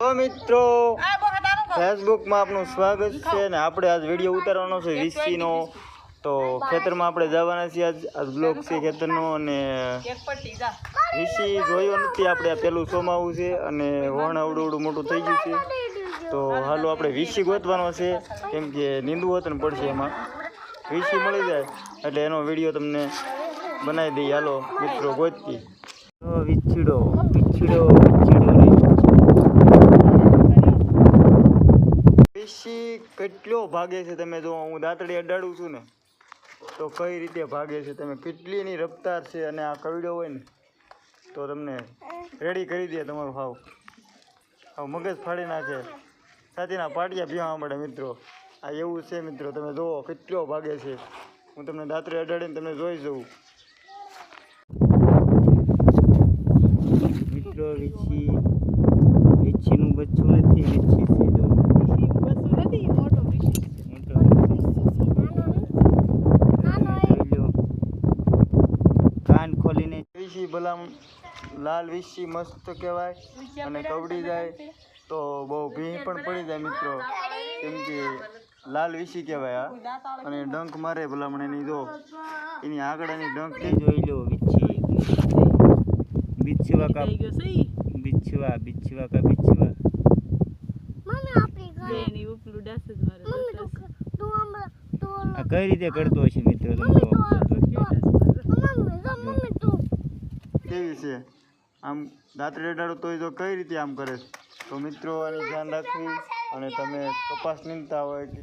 તો મિત્રો ફેસબુકમાં આપનું સ્વાગત છે ને આપણે આજ વીડિયો ઉતારવાનો છે વીસીનો તો ખેતરમાં આપણે જવાના છીએ આજ આજ બ્લોક છે ખેતરનો અને વીસી જોયો નથી આપણે આ પેલું સોમાવું છે અને વણ અવડું અવડું મોટું થઈ ગયું છે. તો હાલો આપણે વીસી ગોતવાનો છે કેમ કે નીંદુ હતું ને પડશે એમાં. વીસી મળી જાય એટલે એનો વીડિયો તમને બનાવી દઈએ. હાલો મિત્રો ગોતતી તો વિછીડો વિછીડો વિછીડો રે વીસી કેટલો ભાગે છે તમે જો હું દાંતડી અડાડું છું ને, તો કઈ રીતે ભાગે છે તમે કેટલી એની રફતાર છે અને આ કરડ્યો હોય ને, તો તમને રેડી કરી દે તમારો ભાવ. હાવ મગજ ફાડી નાખે. સાથેના પાટિયા પીવા મળે મિત્રો. આ એવું છે મિત્રો, તમે જુઓ કેટલો ભાગે છે. હું તમને દાંતડી અડાડીને તમને જોઈ જઉં. મિત્રો, વીછી વીછીનું બચ્ચું નથી, વીછી છે જો મોટો જોઈ લો. કાન ખોલીને ભલામ લાલ વિશી મસ્ત કહેવાય અને કવડી જાય તો બહુ ભીં પણ પડી જાય મિત્રો. કેમ કે લાલ વીછી કહેવાય આ અને ડંખ મારે ભલામણ એની જો એની આગળની ડંખ તે જોઈ લો વિચ્છી બિચ્છવા કા બિછવા બિચ્છવા કા બિચ્છવા કઈ રીતે કરતો હશે મિત્રો તમે જો કેવી છે? આમ દાંતરે અડાડો તોય તો કઈ રીતે આમ કરે છે? તો મિત્રો આની ધ્યાન રાખવી અને તમે કપાસ નીંદતા હોય કે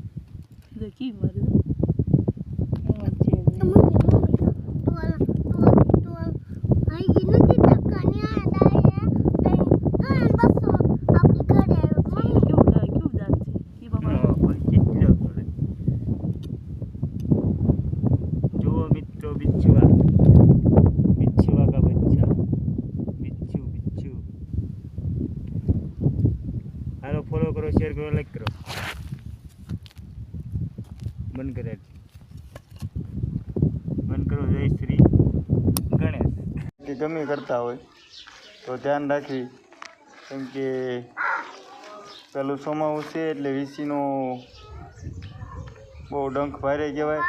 કેટલો કરે જુઓ મિત્રો બિચ્છુઆ બિચ્છુઆ કા બચ્ચા બિચ્છુ બિચ્છુ હાલો ફોલો કરો શેર કરો લાઈક કરો. બંધ કરે બંધ કરો, જય શ્રી ગણેશ. કે ગમે કરતા હોય, તો ધ્યાન રાખવી કેમ કે પેલું સોમાવું છે એટલે વીસીનો બહુ ડંખ ભારે કહેવાય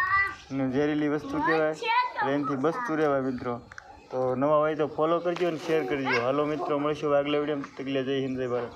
અને ઝેરીલી વસ્તુ કહેવાય. રેનથી બચતું રહેવાય મિત્રો. તો નવા હોય તો ફોલો કરજો અને શેર કરજો. હાલો મિત્રો, મળીશું આગલા વીડિયો તકલે જય હિન્દ, જય ભારત.